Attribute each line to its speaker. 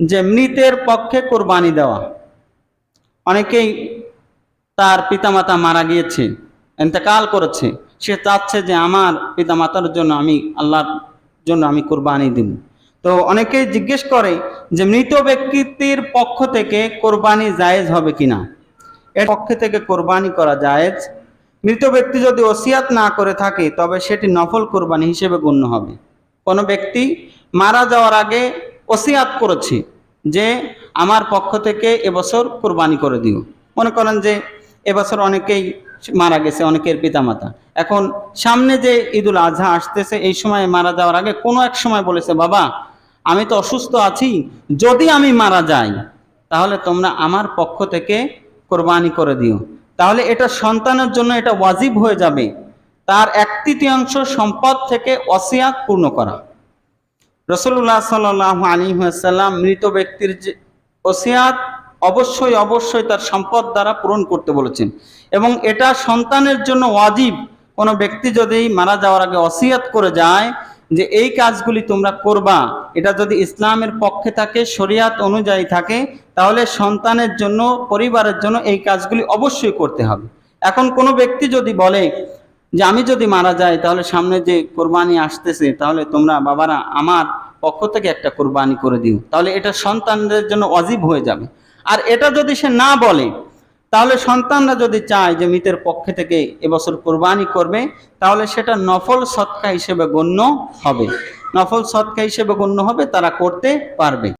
Speaker 1: যে মৃতের পক্ষে কোরবানি দেওয়া। অনেকেই তার পিতামাতা মারা গিয়েছে এতেকাল করেছে। সে চাচ্ছে যে আমার পিতামাতার জন্য আমি আল্লাহর জন্য আমি কোরবানি দিব। তো অনেকেই জিজ্ঞেস করে যে মৃত ব্যক্তির পক্ষ থেকে কোরবানি জায়েজ হবে কিনা? এর পক্ষে থেকে কোরবানি করা জায়েজ। মৃত ব্যক্তি যদি ওসিয়াত না করে থাকে, তবে সেটি নফল কোরবানি হিসেবে গণ্য হবে। কোনো ব্যক্তি মারা যাওয়ার আগে ওসিয়াত করেছি যে আমার পক্ষ থেকে এবছর কোরবানি করে দিও। মনে করেন যে এবছর অনেকেই মারা গেছে, অনেকের পিতামাতা। এখন সামনে যে ঈদুল আজহা আসতেছে, এই সময় মারা যাওয়ার আগে কোনো এক সময় বলেছে, বাবা, আমি তো অসুস্থ আছি, যদি আমি মারা যাই, তাহলে তোমরা আমার পক্ষ থেকে কোরবানি করে দিও। তাহলে এটা সন্তানের জন্য এটা ওয়াজিব হয়ে যাবে। তার এক তৃতীয়াংশ সম্পদ থেকে অসিয়াত পূর্ণ করা। রসুল্লাহ সাল্লাহ আলী সাল্লাম মৃত ব্যক্তির যে ওসিয়াত অবশ্যই অবশ্যই তার সম্পদ দ্বারা পূরণ করতে বলেছেন। এবং এটা সন্তানের জন্য ওয়াজিব। কোনো ব্যক্তি যদি মারা যাওয়ার আগে অসিয়াত করে যায় যে এই কাজগুলি তোমরা করবা, এটা যদি ইসলামের পক্ষে থাকে, শরিয়াত অনুযায়ী থাকে, তাহলে সন্তানের জন্য, পরিবারের জন্য এই কাজগুলি অবশ্যই করতে হবে। এখন কোনো ব্যক্তি যদি বলে যে আমি যদি মারা যাই, তাহলে সামনে যে কোরবানি আসতেছে, তাহলে তোমরা বাবারা আমার পক্ষ থেকে একটা কোরবানি করে দিও। তাহলে এটা সন্তানদের জন্য অজীব হয়ে যাবে। আর এটা যদি সে না বলে, তাহলে সন্তানরা যদি চায় যে মৃতের পক্ষে থেকে এবছর কোরবানি করবে, তাহলে সেটা নফল সৎকা হিসেবে গণ্য হবে। নফল সৎকা হিসেবে গণ্য হবে, তারা করতে পারবে।